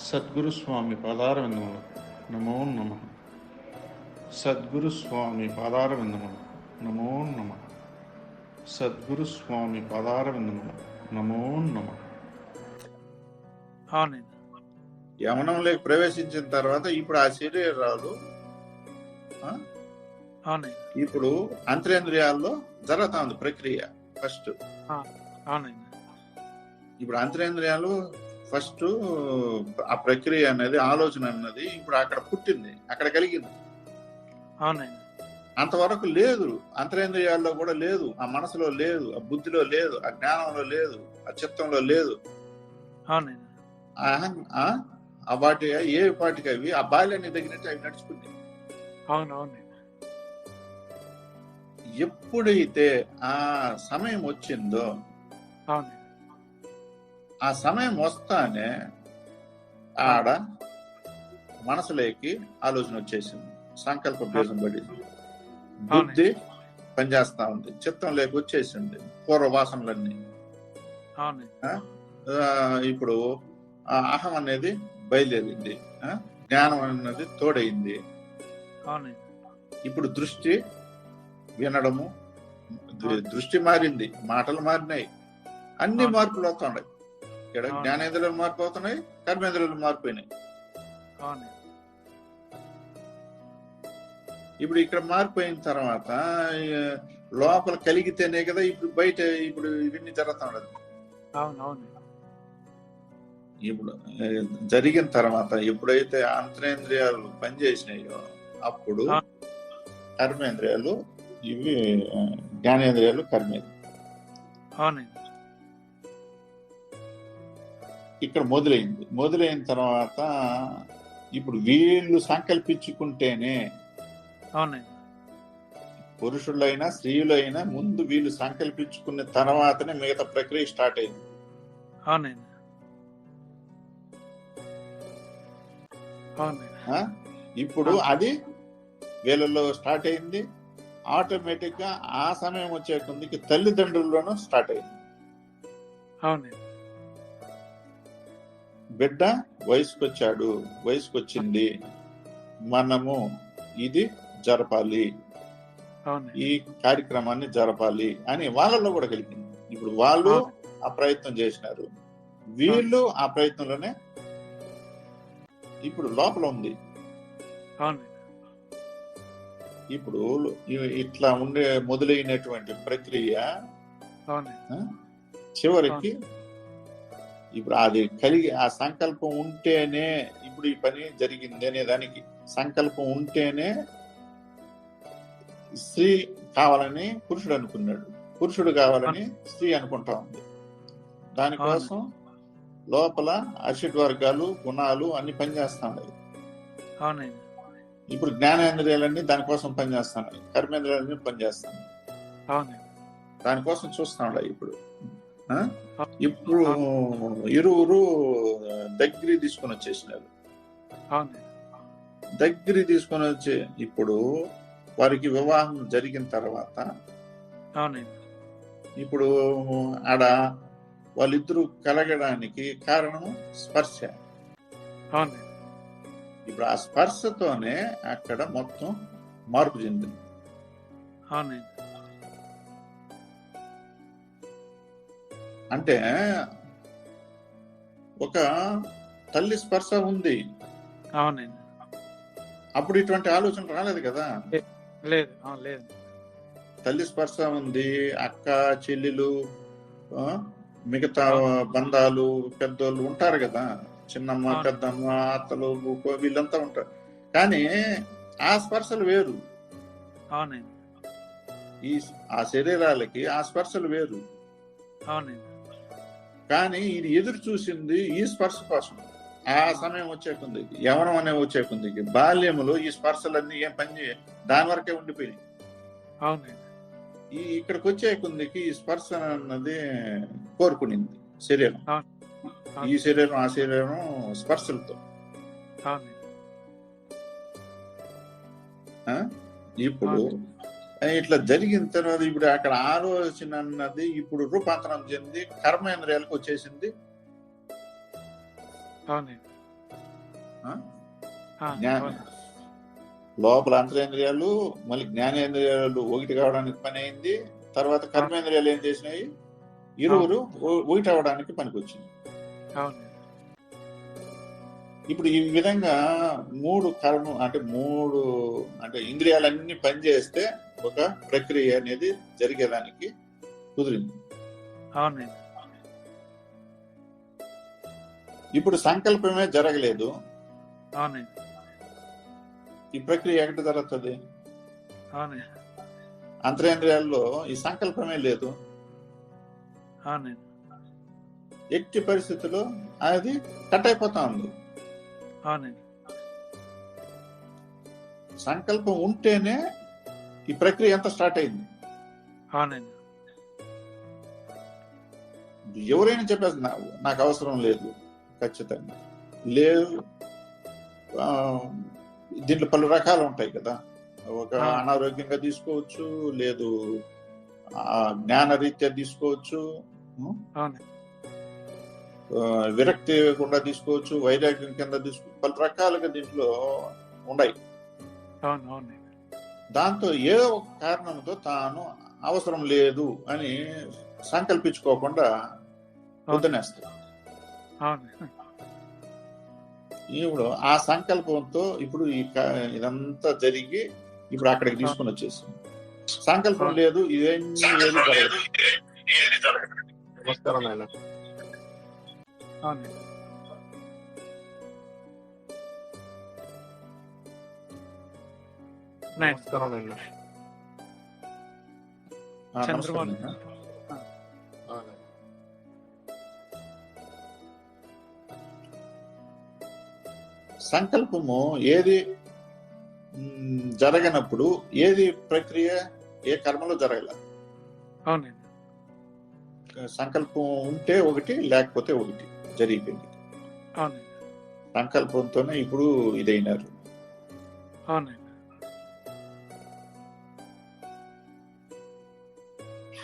సద్గురు స్వామి పాదారవిందములు. నమో నమ. సద్గురు స్వామి పాదారవిందములు. నమో నమ. సద్గురు స్వామి పాదారవిందములు. నమో నమ. యమనంలోకి ప్రవేశించిన తర్వాత ఇప్పుడు ఆ శరీరాలు ఇప్పుడు అంతరేంద్రియాల్లో జరుగుతా ఉంది ప్రక్రియ ఫస్ట్. ఇప్పుడు అంతరేంద్రియాలు ఫస్ట్ ఆ ప్రక్రియ అనేది ఆలోచన అన్నది ఇప్పుడు అక్కడ పుట్టింది అక్కడ కలిగింది. అవునండి. అంతవరకు లేదు అంతరేంద్రియాల్లో కూడా లేదు ఆ మనసులో లేదు ఆ బుద్ధిలో లేదు ఆ జ్ఞానంలో లేదు ఆ చిత్తంలో లేదు. అవునండి. ఆ? వాటి ఏ వాటికి అవి? ఆ బాల్యాన్ని తగినట్టు అవి నడుచుకున్నాయి. అవును అవునండి ఎప్పుడైతే ఆ సమయం వచ్చిందో అవునండి. ఆ సమయం వస్తానే ఆడ మనసులోకి ఆలోచన వచ్చేసింది. సంకల్ప బీజం పడింది. బుద్ధి పనిచేస్తా ఉంది. చిత్తం లేక వచ్చేసింది. పూర్వ వాసనలన్నీ అవునండి ఆ, ఇప్పుడు అహం అనేది బయలుదేరింది. జ్ఞానం అన్నది తోడైంది ఇప్పుడు దృష్టి వినడము దృష్టి మారింది. మాటలు మారినాయి. అన్ని. మార్పులు అవుతున్నాయి ఇక్కడ. జ్ఞానేంద్రియాలు మార్పు అవుతున్నాయి కర్మేంద్రియాలు మారిపోయినాయి. ఇప్పుడు ఇక్కడ మారిపోయిన తర్వాత లోపల కలిగితేనే కదా ఇప్పుడు బయట ఇప్పుడు ఇవన్నీ అవునండి ఇప్పుడు జరిగిన తర్వాత ఎప్పుడైతే అంతరేంద్రియాలు పనిచేసినాయో అప్పుడు. కర్మేంద్రియాలు ఇవి జ్ఞానేంద్రియాలు కర్మేంద్రియాలు. ఇక్కడ మొదలైంది. మొదలైన తర్వాత ఇప్పుడు వీళ్ళు సంకల్పించుకుంటేనే అవునండి. పురుషులైనా స్త్రీలైనా ముందు వీళ్ళు సంకల్పించుకున్న తర్వాతనే మిగతా ప్రక్రియ స్టార్ట్ అయింది. అవునండి? ఇప్పుడు అది వీళ్ళలో స్టార్ట్ అయింది. ఆటోమేటిక్గా ఆ సమయం వచ్చే కొందికి తల్లిదండ్రుల్లోనూ స్టార్ట్ అయింది. అవునండి. బిడ్డ వయసుకు వచ్చాడు వయసుకు వచ్చింది మనము ఇది జరపాలి. ఈ కార్యక్రమాన్ని జరపాలి అని వాళ్ళలో కూడా కలిగింది ఇప్పుడు వాళ్ళు ఆ ప్రయత్నం చేసినారు. వీళ్ళు ఆ ప్రయత్నంలోనే ఇప్పుడు లోపల ఉంది. ఇప్పుడు ఇట్లా ఉండే మొదలైనటువంటి ప్రక్రియ చివరికి ఇప్పుడు అది కలిగి ఆ సంకల్పం ఉంటేనే ఇప్పుడు ఈ పని జరిగింది అనే దానికి సంకల్పం ఉంటేనే స్త్రీ కావాలని పురుషుడు అనుకున్నాడు. పురుషుడు కావాలని స్త్రీ అనుకుంటా ఉంది. దానికోసం లోపల అర్షడ్ వర్గాలు గుణాలు అన్ని పనిచేస్తున్నాయి ఇప్పుడు జ్ఞానేంద్రియాలన్నీ దానికోసం పనిచేస్తున్నాయి కర్మేంద్రియాలన్నీ పనిచేస్తున్నాయి దానికోసం చూస్తున్నాడు ఇప్పుడు? ఇప్పుడు ఇరువురు దగ్గర తీసుకొని వచ్చేసినారు. దగ్గర తీసుకొని వచ్చి ఇప్పుడు వారికి వివాహం జరిగిన తర్వాత ఇప్పుడు ఆడ వాళ్ళిద్దరూ కలగడానికి కారణము స్పర్శ. ఇప్పుడు ఆ స్పర్శతోనే అక్కడ మొత్తం మార్పు చెందింది. అంటే ఒక తల్లి స్పర్శ ఉంది. అవునండి. అప్పుడు ఇటువంటి ఆలోచన రాలేదు కదా? లేదు లేదు. తల్లి స్పర్శ ఉంది అక్క చెల్లెలు మిగతా బంధాలు పెద్దోళ్ళు ఉంటారు కదా? చిన్నమ్మ. పెద్దమ్మ అత్తలు వీళ్ళంతా ఉంటారు. కానీ ఆ స్పర్శలు వేరు. అవునండి. ఈ ఆ శరీరాలకి ఆ స్పర్శలు వేరు. అవునండి. కానీ ఇది ఎదురు చూసింది ఈ స్పర్శ కోసం. ఆ సమయం వచ్చే కొందికి యవనం అనే వచ్చే కొందికి బాల్యములో ఈ స్పర్శలన్నీ ఏం పని చేయ దాని వరకే ఉండిపోయినాయి. ఈ ఇక్కడికి వచ్చే కొందికి ఈ స్పర్శ అన్నది కోరుకునింది శరీరం. ఈ శరీరం ఆ శరీరం స్పర్శలతో? ఇప్పుడు ఇట్లా జరిగిన తర్వాత ఇప్పుడు అక్కడ ఆలోచన అన్నది ఇప్పుడు రూపాంతరం చెంది కర్మేంద్రియాలకు వచ్చేసింది. లోపల అంతరేంద్రియాలు మళ్ళీ జ్ఞానేంద్రియాలు ఒకటి కావడానికి పని అయింది తర్వాత కర్మేంద్రియాలు ఏం చేసినాయి ఇరువురు ఒకటి అవడానికి పనికొచ్చింది అవునండి ఇప్పుడు ఈ విధంగా మూడు కర్మ అంటే మూడు అంటే ఇంద్రియాలన్నీ పనిచేస్తే ఒక ప్రక్రియ అనేది జరిగేదానికి కుదిరింది. అవునండి. ఇప్పుడు సంకల్పమే జరగలేదు. అవునండి. ఈ ప్రక్రియ ఎక్కడ జరుగుతుంది? అంతరేంద్రియాల్లో ఈ సంకల్పమే లేదు. అవునండి. ఎట్టి పరిస్థితుల్లో అది కట్ అయిపోతా ఉంది. అవునండి. సంకల్పం ఉంటేనే ఈ ప్రక్రియ అంతా స్టార్ట్ అయింది. అవునండి. ఎవరైనా చెప్పేసి "నా- నాకు అవసరం లేదు ఖచ్చితంగా. లేదు దీంట్లో పలు రకాలు ఉంటాయి కదా. ఒక. అనారోగ్యంగా తీసుకోవచ్చు లేదు ఆ, జ్ఞానరీత్యా తీసుకోవచ్చు విరక్తి గుండా తీసుకోవచ్చు వైరాగ్యం కింద తీసుకో పలు రకాలుగా దీంట్లో ఉన్నాయి దాంతో ఏదో ఒక కారణంతో తాను అవసరం లేదు అని సంకల్పించుకోకుండా ఇప్పుడు ఆ సంకల్పంతో ఇప్పుడు ఈ ఇదంతా జరిగి ఇప్పుడు అక్కడికి తీసుకుని వచ్చేసింది. సంకల్పం లేదు ఏది జరగదు. నమస్కారం నమస్కారం చంద్రబాబు. సంకల్పము ఏది జరగనప్పుడు ఏది ప్రక్రియ ఏ కర్మలో జరగల? అవునండి. సంకల్పం ఉంటే ఒకటి లేకపోతే ఒకటి జరిగిపోయింది. అవునండి. సంకల్పంతోనే ఇప్పుడు ఇదైనారు. అవునండి.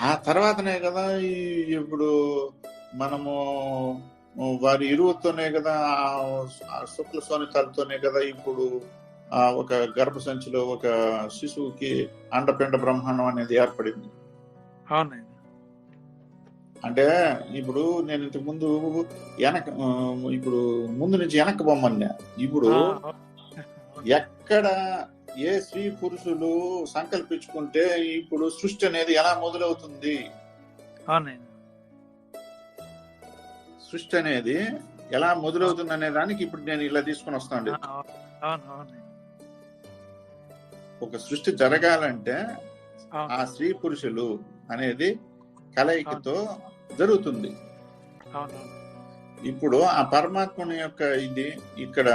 ఆ తర్వాతనే కదా ఇప్పుడు మనము వారి ఇరువుతోనే కదా శుక్ల సోనితాలతోనే కదా ఇప్పుడు ఆ ఒక గర్భ సంచిలో ఒక శిశువుకి అండపిండ బ్రహ్మాండం అనేది ఏర్పడింది. అవునండి. అంటే ఇప్పుడు నేను ఇంతకు ముందు వెనక ఇప్పుడు ముందు నుంచి వెనక్కి బొమ్మన్నా. ఇప్పుడు. ఎక్కడ ఏ స్త్రీ పురుషులు సంకల్పించుకుంటే ఇప్పుడు సృష్టి అనేది ఎలా మొదలవుతుంది? సృష్టి అనేది ఎలా మొదలవుతుంది అనే దానికి ఇప్పుడు నేను ఇలా తీసుకుని వస్తాను ఒక సృష్టి జరగాలంటే ఆ స్త్రీ పురుషులు అనేది కలయికతో జరుగుతుంది. ఇప్పుడు ఆ పరమాత్మని యొక్క ఇది ఇక్కడ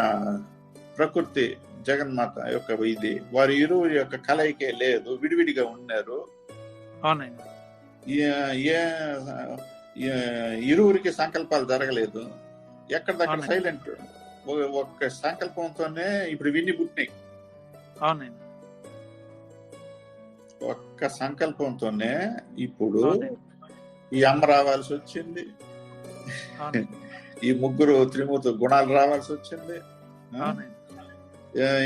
ప్రకృతి జగన్మాత యొక్క ఇది. వారి ఇరువురి యొక్క కలయికే లేదు విడివిడిగా ఉన్నారు. ఏ- ఇరువురికి సంకల్పాలు జరగలేదు. ఎక్కడ దగ్గర అవునండి. సైలెంట్? ఒక్క సంకల్పంతోనే ఇప్పుడు విన్ని పుట్టినాయి. అవునండి. ఒక్క సంకల్పంతోనే ఇప్పుడు ఈ అమ్మ రావాల్సి వచ్చింది. ఈ ముగ్గురు త్రిమూర్తి గుణాలు రావాల్సి వచ్చింది.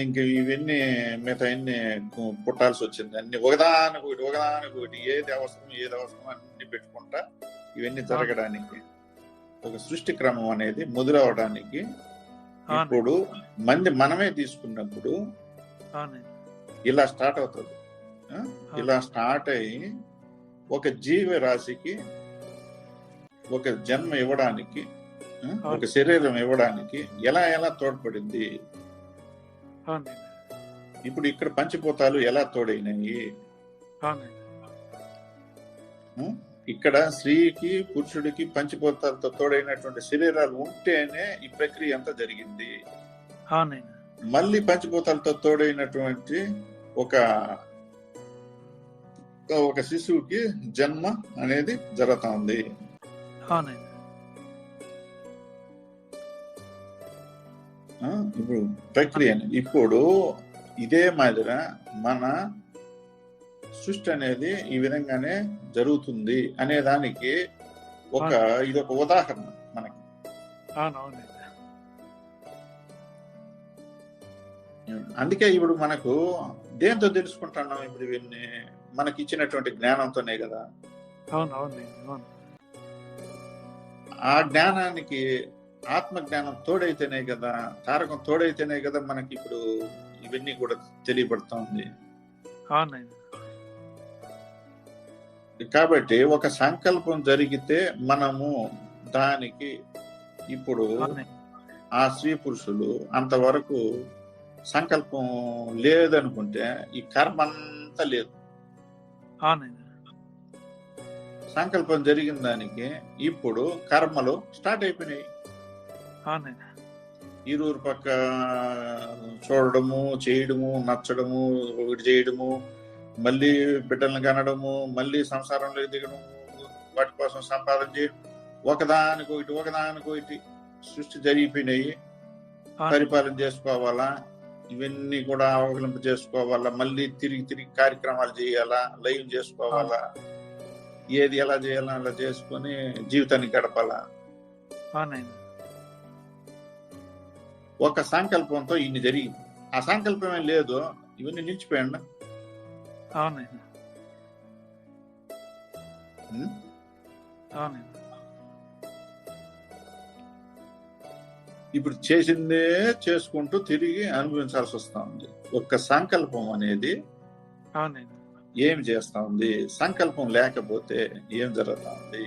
ఇంక ఇవన్నీ మిగతా అన్ని పుట్టాల్సి వచ్చింది. అన్ని ఒకదానికి ఒకటి ఒకదానికి ఒకటి ఏది అవసరం ఏది అవసరం అన్ని పెట్టుకుంటా ఇవన్నీ జరగడానికి ఒక సృష్టి క్రమం అనేది మొదలవడానికి ఇప్పుడు మంది మనమే తీసుకున్నప్పుడు ఇలా స్టార్ట్ అవుతుంది? ఇలా స్టార్ట్ అయ్యి ఒక జీవరాశికి ఒక జన్మ ఇవ్వడానికి? ఒక శరీరం ఇవ్వడానికి ఎలా ఎలా తోడ్పడింది? ఇప్పుడు ఇక్కడ పంచిపోతాలు ఎలా తోడైనాయి? అవునండి ఇక్కడ స్త్రీకి పురుషుడికి పంచిపోతాలతో తోడైనటువంటి శరీరాలు ఉంటేనే ఈ ప్రక్రియ అంతా జరిగింది. మళ్ళీ పంచిపోతాలతో తోడైనటువంటి ఒక ఒక శిశువుకి జన్మ అనేది జరుగుతా ఉంది ఇప్పుడు ప్రక్రియ ఇప్పుడు ఇదే మాదిర మన సృష్టి అనేది ఈ విధంగానే జరుగుతుంది అనే దానికి ఒక ఇది ఒక ఉదాహరణ మనకి. అందుకే ఇప్పుడు మనకు దేంతో తెలుసుకుంటున్నాం ఇప్పుడు ఇవన్నీ మనకి ఇచ్చినటువంటి జ్ఞానంతోనే కదా? ఆ జ్ఞానానికి ఆత్మ జ్ఞానం తోడైతేనే కదా తారకం తోడైతేనే కదా మనకి ఇప్పుడు ఇవన్నీ కూడా తెలియబడతా ఉంది. కాబట్టి ఒక సంకల్పం జరిగితే మనము దానికి ఇప్పుడు ఆ స్త్రీ పురుషులు అంతవరకు సంకల్పం లేదనుకుంటే ఈ కర్మ అంతా లేదు. సంకల్పం జరిగిన దానికి ఇప్పుడు కర్మలు స్టార్ట్ అయిపోయినాయి. ఈరూరు పక్క చూడడము చేయడము నచ్చడము ఒకటి చేయడము మళ్ళీ బిడ్డలను కనడము మళ్ళీ సంసారంలో దిగడము వాటి కోసం సంపాదన చేయడం ఒకదానికి ఒకటి ఒకదానికి ఒకటి సృష్టి జరిగిపోయినాయి. పరిపాలన చేసుకోవాలా? ఇవన్నీ కూడా అవగలింపు చేసుకోవాలా? మళ్ళీ తిరిగి తిరిగి కార్యక్రమాలు చేయాలా? లైవ్ చేసుకోవాలా? ఏది ఎలా చేయాలా అలా చేసుకొని జీవితాన్ని గడపాలా? ఒక సంకల్పంతో ఇన్ని జరిగింది. ఆ సంకల్పమే లేదు. ఇవన్నీ నిలిచిపోయండి ఇప్పుడు చేసిందే చేసుకుంటూ తిరిగి అనుభవించాల్సి వస్తా ఉంది ఒక్క సంకల్పం అనేది అవునైనా ఏం చేస్తా ఉంది సంకల్పం లేకపోతే ఏం జరుగుతా ఉంది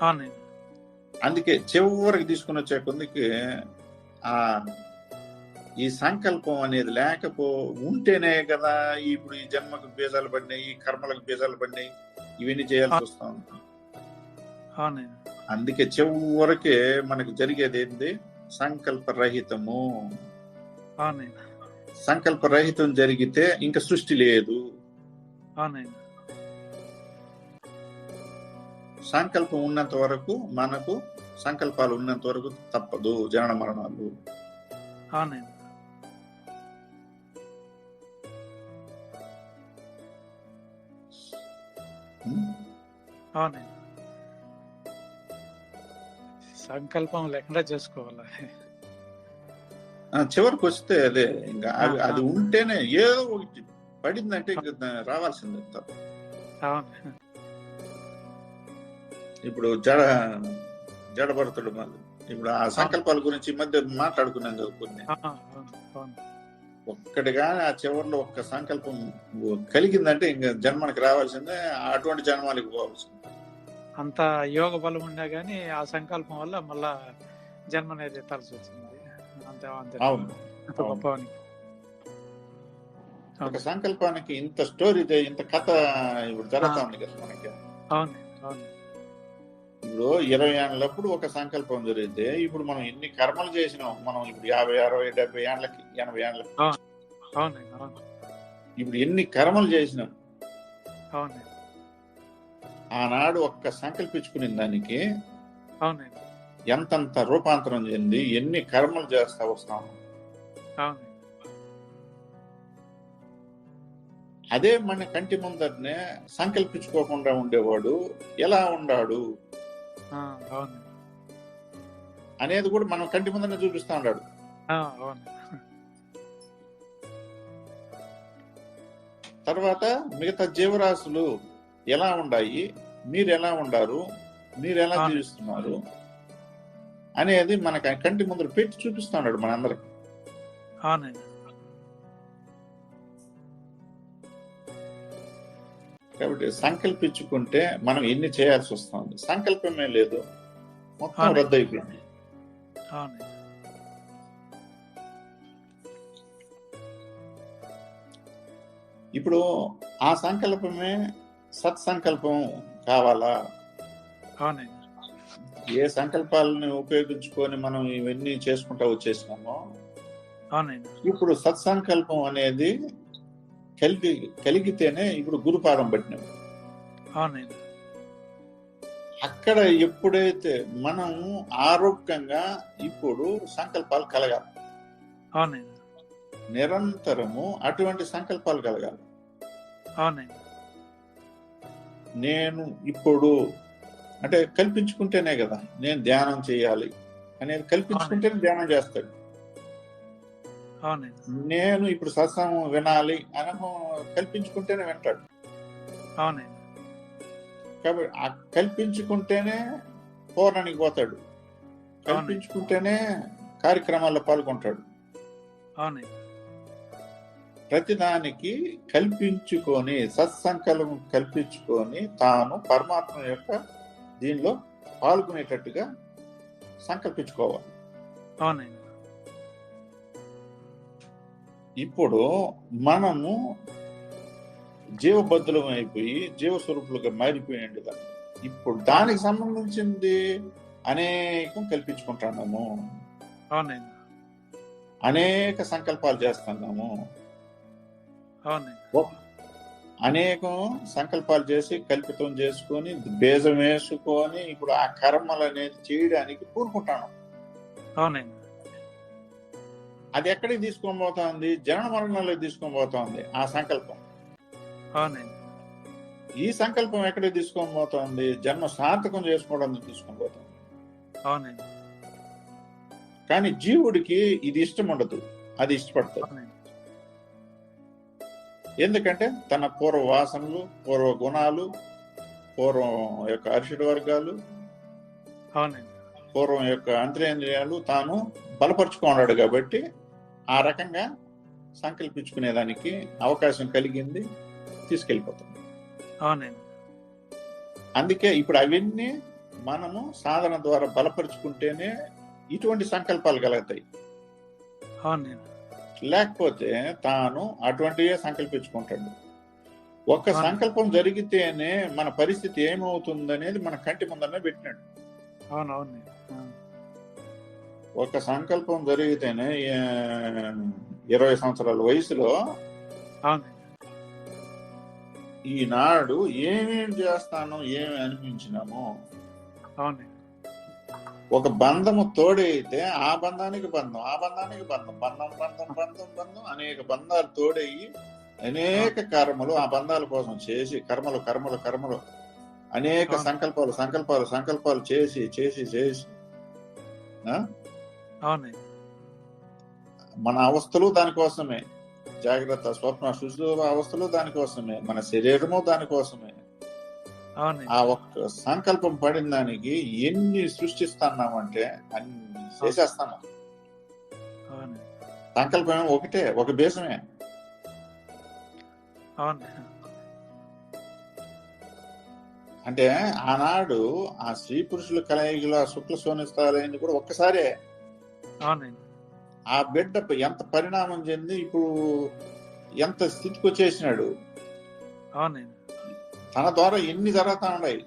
అవునైనా అందుకే చివరికి తీసుకుని వచ్చే కొందికి ఆ ఈ సంకల్పం అనేది లేకపో ఉంటేనే కదా ఇప్పుడు ఈ జన్మకు బీజాలు పడినాయి ఈ కర్మలకు బీజాలు పడినాయి ఇవన్నీ చేయాల్సి వస్తా అందుకే చివరికే మనకు జరిగేది ఏంటి సంకల్పరహితము. సంకల్పరహితం జరిగితే ఇంకా సృష్టి లేదు. సంకల్పం ఉన్నంత వరకు మనకు సంకల్పాలు ఉన్నంత వరకు తప్పదు జనన మరణాలు. సంకల్పం లేకుండా చేసుకోవాలి? ఆ, చివరికి వస్తే అదే ఇంకా అది. ఉంటేనే ఏదో ఒకటి పడిందంటే రావాల్సిందే తప్ప. ఇప్పుడు జడ జడభరతుడు ఇప్పుడు ఆ సంకల్పాల గురించి ఈ మధ్య మాట్లాడుకున్నాం కదా కొన్ని. ఒక్కటిగా ఆ చివరిలో ఒక్క సంకల్పం కలిగిందంటే ఇంకా జన్మనికి రావాల్సిందే అటువంటి జన్మానికి పోవాల్సిందే. అంత యోగ బలం ఉన్నా గానీ ఆ సంకల్పం వల్ల మళ్ళా జన్మ అనేది ఎత్తాల్సి వచ్చింది. అంతే అంతే. ఒక సంకల్పానికి ఇంత స్టోరీ ఇంత కథ ఇప్పుడు జరుగుతా ఉంది కదా మనకి. అవును అవును. ఇప్పుడు ఇరవై ఏళ్ళప్పుడు ఒక సంకల్పం జరిగితే ఇప్పుడు మనం ఎన్ని కర్మలు చేసినాం మనం ఇప్పుడు యాభై అరవై డెబ్బై ఏళ్ళకి ఎనభై ఏళ్ళకి ఇప్పుడు ఎన్ని కర్మలు చేసినాం ఆనాడు ఒక్క సంకల్పించుకునే దానికి ఎంతంత రూపాంతరం చెంది ఎన్ని కర్మలు చేస్తా వస్తాం? అదే మన కంటి ముందరనే సంకల్పించుకోకుండా ఉండేవాడు ఎలా ఉండాడు? అనేది కూడా మనం కంటి ముందరనే చూపిస్తా ఉన్నాడు. తర్వాత మిగతా జీవరాశులు ఎలా ఉన్నాయి మీరు ఎలా ఉండారు మీరు ఎలా. జీవిస్తున్నారు అనేది మన కంటి ముందర పెట్టి చూపిస్తా ఉన్నాడు మనందరికి. అవునండి. కాబట్టి సంకల్పించుకుంటే మనం ఎన్ని చేయాల్సి వస్తుంది? సంకల్పమే లేదు. మొత్తం. రద్దు అయిపోయింది ఇప్పుడు ఆ సంకల్పమే సత్సంకల్పం కావాలా? ఏ సంకల్పాలను ఉపయోగించుకొని మనం ఇవన్నీ చేసుకుంటా వచ్చేసినామో ఇప్పుడు సత్సంకల్పం అనేది కలిగి కలిగితేనే ఇప్పుడు గురుపాదం పట్టినాం అవునండి. అక్కడ ఎప్పుడైతే మనం ఆరోగ్యంగా ఇప్పుడు సంకల్పాలు కలగాలి. నిరంతరము అటువంటి సంకల్పాలు కలగాలి. నేను ఇప్పుడు అంటే కల్పించుకుంటేనే కదా నేను ధ్యానం చేయాలి అనేది కల్పించుకుంటేనే ధ్యానం చేస్తాడు. నేను ఇప్పుడు సత్సంగం వినాలి అని కల్పించుకుంటేనే వింటాడు. అవునండి. కాబట్టి ఆ కల్పించుకుంటేనే పూర్ణానికి పోతాడు. కల్పించుకుంటేనే కార్యక్రమాల్లో పాల్గొంటాడు. అవునండి. ప్రతిదానికి కల్పించుకొని సత్సంకల్పం కల్పించుకొని తాను పరమాత్మ యొక్క దీనిలో పాల్గొనేటట్టుగా సంకల్పించుకోవాలి. అవునండి. ఇప్పుడు మనము జీవబద్ధులం అయిపోయి జీవస్వరూపులుగా మారిపోయింది కదా ఇప్పుడు దానికి సంబంధించింది అనేకం కల్పించుకుంటున్నాము. అవునండి. అనేక సంకల్పాలు చేస్తున్నాము. అవునండి. అనేకం సంకల్పాలు చేసి కల్పితం చేసుకొని బేజం వేసుకొని ఇప్పుడు ఆ కర్మలు అనేది చేయడానికి పూనుకుంటాను అవునండి. అది ఎక్కడికి తీసుకొని పోతోంది? జనన మరణంలో తీసుకొని పోతోంది. ఆ సంకల్పం. ఈ సంకల్పం ఎక్కడికి తీసుకొని పోతోంది? జన్మ సార్థకం చేసుకోవడానికి తీసుకొని పోతుంది. అవునండి. కానీ జీవుడికి ఇది ఇష్టం ఉండదు. అది ఇష్టపడుతుంది ఎందుకంటే తన పూర్వ వాసనలు పూర్వ గుణాలు పూర్వం యొక్క అరిషడ్ వర్గాలు అవునండి. పూర్వం యొక్క అంతరేంద్రియాలు తాను బలపరుచుకున్నాడు కాబట్టి ఆ రకంగా సంకల్పించుకునేదానికి అవకాశం కలిగింది తీసుకెళ్ళిపోతుంది. అవునండి. అందుకే ఇప్పుడు అవన్నీ మనము సాధన ద్వారా బలపరుచుకుంటేనే ఇటువంటి సంకల్పాలు కలుగుతాయి. అవునండి. లేకపోతే తాను అటువంటివే సంకల్పించుకుంటాడు. ఒక్క. సంకల్పం జరిగితేనే మన పరిస్థితి ఏమవుతుందనేది మన కంటి ముందరనే పెట్టినాడు. అవును అవునండి ఆ, ఒక సంకల్పం జరిగితేనే ఇరవై సంవత్సరాల వయసులో ఈనాడు ఏమేం చేస్తాను ఏమి అనిపించినాము ఒక బంధము తోడైతే ఆ బంధానికి బంధం ఆ బంధానికి బంధం బంధం బంధం బంధం బంధం అనేక బంధాలు తోడయి అనేక కర్మలు ఆ బంధాల కోసం చేసి కర్మలు కర్మలు కర్మలు అనేక అవును. సంకల్పాలు సంకల్పాలు సంకల్పాలు చేసి చేసి చేసి మన అవస్థలు దానికోసమే జాగ్రత్త స్వప్న సుశు అవస్థలు దానికోసమే మన శరీరము దానికోసమే ఆ ఒక్క సంకల్పం పడిన దానికి ఎన్ని సృష్టిస్తున్నామంటే అన్ని చేసేస్తున్నాం అవునండి. సంకల్పం ఒకటే ఒక బేసమే. అవునండి అంటే ఆనాడు ఆ స్త్రీ పురుషుల కలయికలో ఆ శుక్ల సోనిస్తాలైంది కూడా ఒక్కసారే. ఆ బిడ్డ ఎంత పరిణామం చెంది ఇప్పుడు ఎంత స్థితికి వచ్చేసినాడు. తన ద్వారా ఎన్ని జరుగుతా ఉన్నాయి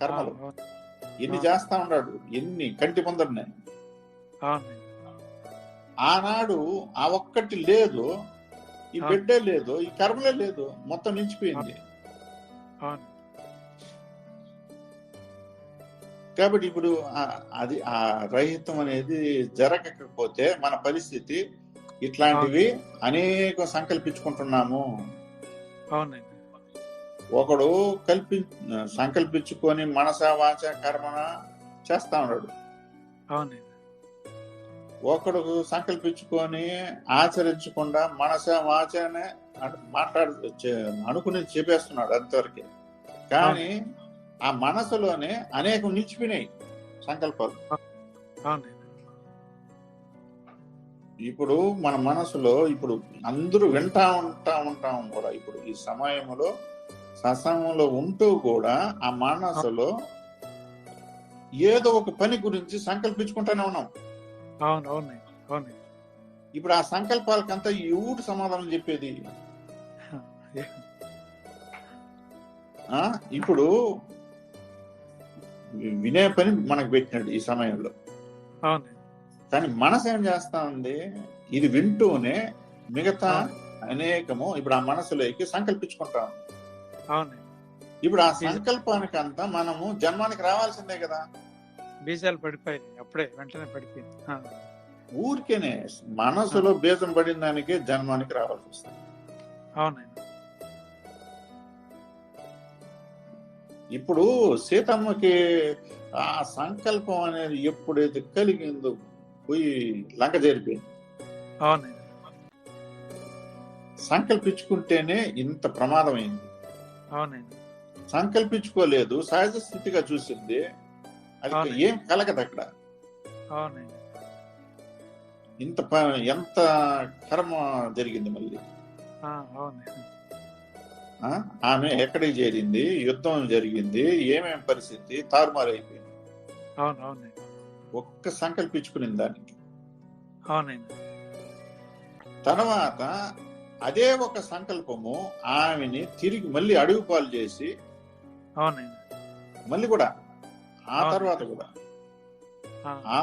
కర్మలు. ఎన్ని చేస్తా ఉన్నాడు. ఎన్ని కంటి ముందరనే. ఆనాడు ఆ ఒక్కటి లేదు. ఈ. బిడ్డే లేదు. ఈ కర్మలే లేదు. మొత్తం నిలిచిపోయింది. కాబట్టి ఇప్పుడు అది ఆ రహితం అనేది జరగకపోతే మన పరిస్థితి ఇట్లాంటివి అనేక సంకల్పించుకుంటున్నాము. అవునండి. ఒకడు కల్పి సంకల్పించుకొని మనస వాచ కర్మన చేస్తా ఉన్నాడు. అవునండి. ఒకడు సంకల్పించుకొని ఆచరించకుండా మనస వాచనే మాట్లాడు అనుకుని చెప్పేస్తున్నాడు అంతవరకే. కానీ ఆ మనసులోనే అనేకం నిలిచిపోయినాయి సంకల్పాలు. ఇప్పుడు మన మనసులో ఇప్పుడు అందరూ వింటా ఉంటా ఉంటాం కూడా ఇప్పుడు ఈ సమయంలో సత్సంగంలో ఉంటూ కూడా ఆ మనసులో ఏదో ఒక పని గురించి సంకల్పించుకుంటానే ఉన్నాం. ఇప్పుడు ఆ సంకల్పాలకంతా ఎవడు సమాధానం చెప్పేది. ఆ ఇప్పుడు వినే పని మనకు పెట్టినాడు ఈ సమయంలో. అవునండి కానీ మనసు ఏం చేస్తా ఉంది? ఇది వింటూనే మిగతా అనేకము ఇప్పుడు ఆ మనసులోకి సంకల్పించుకుంటా ఇప్పుడు ఆ సంకల్పానికి అంతా మనము జన్మానికి రావాల్సిందే కదా. బీజాలు పడిపోయాయి అప్పుడే వెంటనే పడిపోయింది. ఊరికేనే మనసులో బీజం పడిన దానికే జన్మానికి రావాల్సి వస్తుంది. అవునండి. ఇప్పుడు సీతమ్మకి ఆ సంకల్పం అనేది ఎప్పుడైతే కలిగిందో పోయి లంక చేరిపోయింది. అవునండి. సంకల్పించుకుంటేనే ఇంత ప్రమాదమైంది. అవునండి. సంకల్పించుకోలేదు సహజ స్థితిగా చూసింది. అది అవును. ఏం కలగదు అక్కడ. అవునండి. ఇంత ఎంత కర్మ జరిగింది మళ్ళీ. అవునండి? ఆమె ఎక్కడికి చేరింది? యుద్ధం జరిగింది. ఏమేం పరిస్థితి? తారుమారు అయిపోయింది అవును ఒక్క సంకల్పించుకుని దానికి. అవునండి. తర్వాత అదే ఒక సంకల్పము ఆమెని తిరిగి మళ్ళీ అడుగు పాలు చేసి అవునండి. మళ్ళీ కూడా ఆ. తర్వాత కూడా ఆ,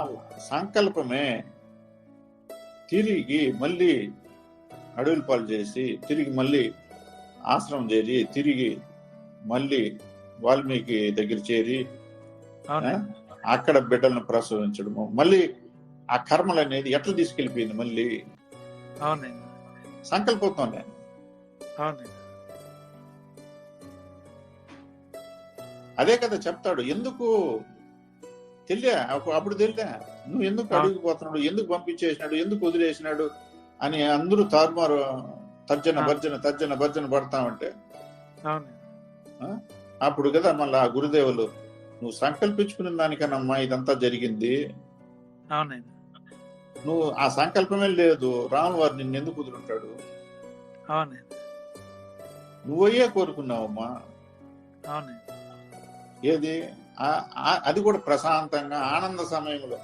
సంకల్పమే తిరిగి మళ్ళీ అడవుల పాలు చేసి తిరిగి మళ్ళీ ఆశ్రమం చేరి తిరిగి మళ్ళీ వాల్మీకి దగ్గర చేరి అక్కడ బిడ్డలను ప్రసవించడము. మళ్ళీ ఆ కర్మలు అనేది ఎట్లా తీసుకెళ్ళిపోయింది మళ్ళీ? అవునండి సంకల్పంతోనే అవునండి అదే కదా చెప్తాడు. ఎందుకు తెలియా అప్పు- అప్పుడు తెలియా నువ్వు ఎందుకు. అడుగుపోతున్నాడు ఎందుకు పంపించేసినాడు? ఎందుకు వదిలేసినాడు? అని అందరూ తారుమారు తర్జన. భర్జన తర్జన భర్జన పడతామంటే అప్పుడు కదా మళ్ళీ ఆ గురుదేవులు నువ్వు సంకల్పించుకున్న దానికనమ్మా ఇదంతా జరిగింది. నువ్వు ఆ సంకల్పమే లేదు. రాముల వారు నిన్ను ఎందుకు కుదురుంటాడు నువ్వయ్యే కోరుకున్నావమ్మా. ఏది? అది కూడా ప్రశాంతంగా ఆనంద సమయంలో.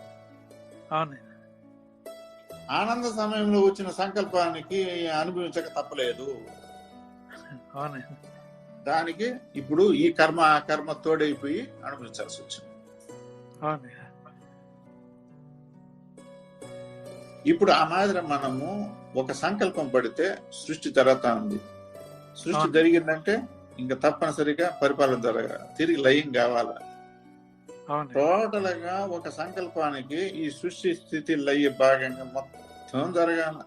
అవునండి. ఆనంద సమయంలో వచ్చిన సంకల్పానికి అనుభవించక తప్పలేదు. దానికి ఇప్పుడు ఈ కర్మ ఆ కర్మ తోడైపోయి అనుభవించాల్సి వచ్చింది. ఇప్పుడు ఆ మాదిరి మనము ఒక సంకల్పం పడితే సృష్టి జరుగుతా ఉంది. సృష్టి. జరిగిందంటే ఇంకా తప్పనిసరిగా పరిపాలన జరగాలి. తిరిగి లయం కావాలి? టోటల్గా ఒక సంకల్పానికి ఈ సృష్టి స్థితి లయ భాగంగా మొత్తం జరగాల.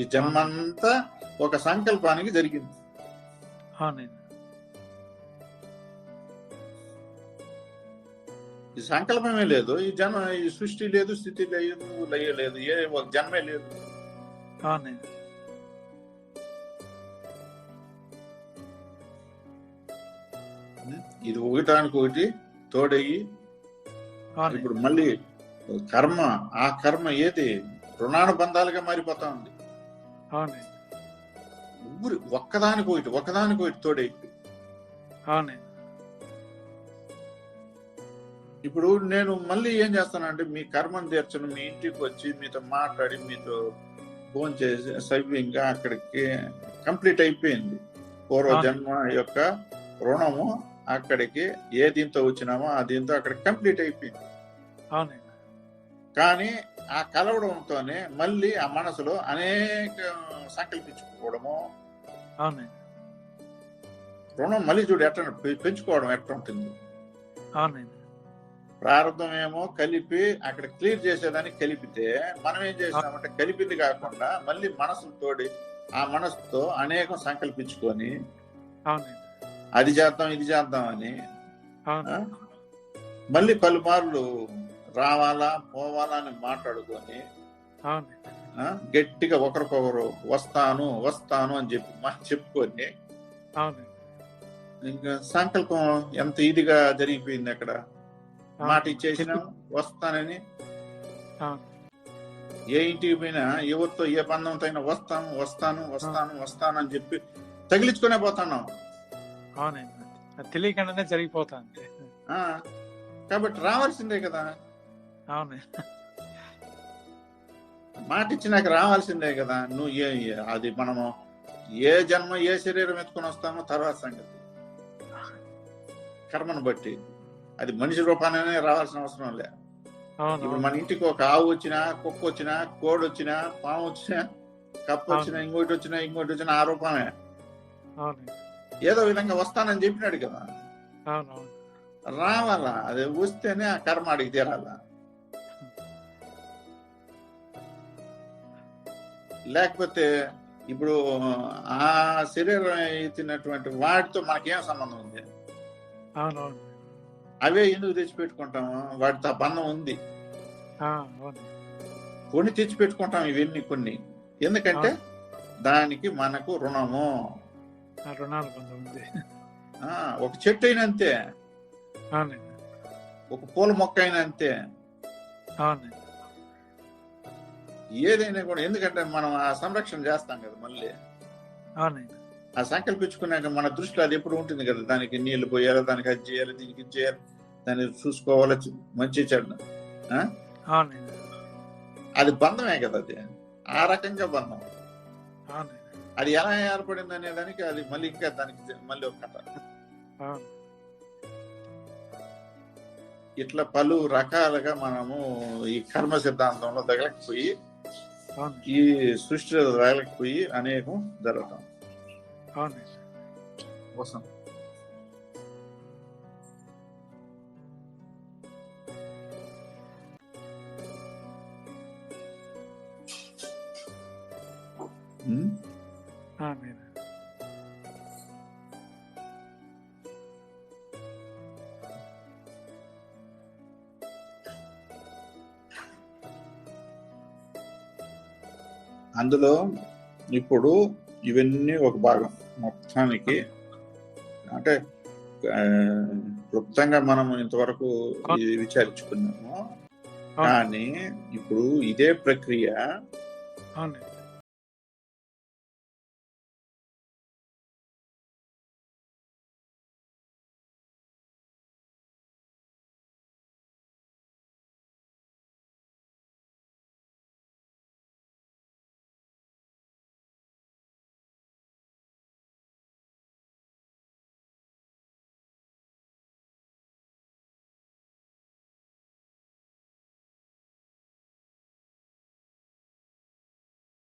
ఈ జన్మంతా ఒక సంకల్పానికి జరిగింది. ఈ సంకల్పమే లేదు. ఈ జన్మ ఈ సృష్టి లేదు స్థితి లేదు లయ లేదు ఏ ఒక జన్మే లేదు. ఇది ఒకటానికి ఒకటి తోడయ్యి ఇప్పుడు మళ్ళీ కర్మ ఆ కర్మ ఏది? రుణానుబంధాలుగా మారిపోతా ఉంది. ఊరి ఒక్కదానికి ఒకటి ఒకదానికి ఒకటి అవునండి ఇప్పుడు నేను మళ్ళీ ఏం చేస్తానంటే మీ కర్మను తీర్చను మీ ఇంటికి వచ్చి మీతో మాట్లాడి మీతో ఫోన్ చేసి సవ్యంగా అక్కడికి కంప్లీట్ అయిపోయింది. పూర్వ. జన్మ యొక్క రుణము అక్కడికి ఏ దీంతో వచ్చినామో ఆ దీంతో అక్కడికి కంప్లీట్ అయిపోయింది. అవునండి. కానీ ఆ కలవడంతోనే మళ్ళీ ఆ మనసులో అనేక సంకల్పించుకోవడము అవునండి. రుణం మళ్ళీ చూడు ఎట్లా పె- పెంచుకోవడం ఎట్లా ఉంటుంది. అవునండి. ప్రారంభం ఏమో కలిపి అక్కడ క్లియర్ చేసేదానికి కలిపితే మనం ఏం చేసినామంటే కలిపింది కాకుండా మళ్ళీ మనసు తోడి ఆ మనసుతో అనేకం సంకల్పించుకొని అవునండి. అది చేద్దాం ఇది చేద్దాం అని. మళ్ళీ పలుమార్లు రావాలా పోవాలా అని మాట్లాడుకొని గట్టిగా ఒకరికొకరు వస్తాను వస్తాను అని చెప్పి మా చెప్పుకొని ఇంకా సంకల్పం ఎంత ఇదిగా జరిగిపోయింది అక్కడ? మాట ఇచ్చేసినాం వస్తానని. ఏ ఇంటికి పోయినా ఎవరితో ఏ బంధంతో అయినా వస్తాను వస్తాను వస్తాను వస్తాను అని చెప్పి తగిలించుకునే పోతున్నాం. అవునండి తెలియకుండానే జరిగిపోతుంది. ఆ, కాబట్టి రావాల్సిందే కదా. అవునండి మాట ఇచ్చినాక రావాల్సిందే కదా. నువ్వు ఏ అది మనము ఏ జన్మ ఏ శరీరం ఎత్తుకొని వస్తామో తర్వాత సంగతి. కర్మను బట్టి. అది మనిషి రూపానే రావాల్సిన అవసరం లే. అవును ఇప్పుడు మన ఇంటికి ఒక ఆవు వచ్చినా కుక్క వచ్చినా కోడి వచ్చినా పాము వచ్చినా కప్పు వచ్చినా ఇంకోటి వచ్చినా ఇంకోటి వచ్చినా ఆ రూపమే. అవును. ఏదో విధంగా వస్తానని చెప్పినాడు కదా. రావాలా? అది వస్తేనే ఆ కర్మ అడిగి తీరాలా? లేకపోతే ఇప్పుడు ఆ శరీరం ఎత్తినటువంటి వాటితో మనకేం సంబంధం ఉంది? అవే ఎందుకు తెచ్చిపెట్టుకుంటాము వాటితో బంధం ఉంది. కొన్ని తెచ్చిపెట్టుకుంటాం ఇవన్నీ కొన్ని. ఎందుకంటే దానికి మనకు రుణము. రుణాలు ఒక చెట్టు అయినా అంతే. ఒక పూల మొక్క అయినా అంతే. ఏదైనా కూడా ఎందుకంటే మనం ఆ సంరక్షణ చేస్తాం కదా మళ్ళీ. ఆ సంకల్పించుకున్నాక మన దృష్టిలో అది ఎప్పుడు ఉంటుంది కదా దానికి నీళ్ళు పోయాలి దానికి అది చేయాలి దీనికి ఇది చేయాలి దాన్ని చూసుకోవాలి మంచి చెడ్డ అది బంధమే కదా అది. ఆ రకంగా బంధం. అది ఎలా ఏర్పడింది అనే దానికి అది మళ్ళీ ఇంకా దానికి మళ్ళీ ఒక కథ. ఇట్లా పలు రకాలుగా మనము ఈ కర్మ సిద్ధాంతంలో తగలకపోయి ఈ సృష్టిలో తగలకపోయి అనేకం జరుగుతాం. కోసం. ఉమ్, అవును అందులో ఇప్పుడు ఇవన్నీ ఒక భాగం మొత్తానికి. అంటే క్లుప్తంగా మనం ఇంతవరకు విచారించుకున్నాము. కానీ ఇప్పుడు ఇదే ప్రక్రియ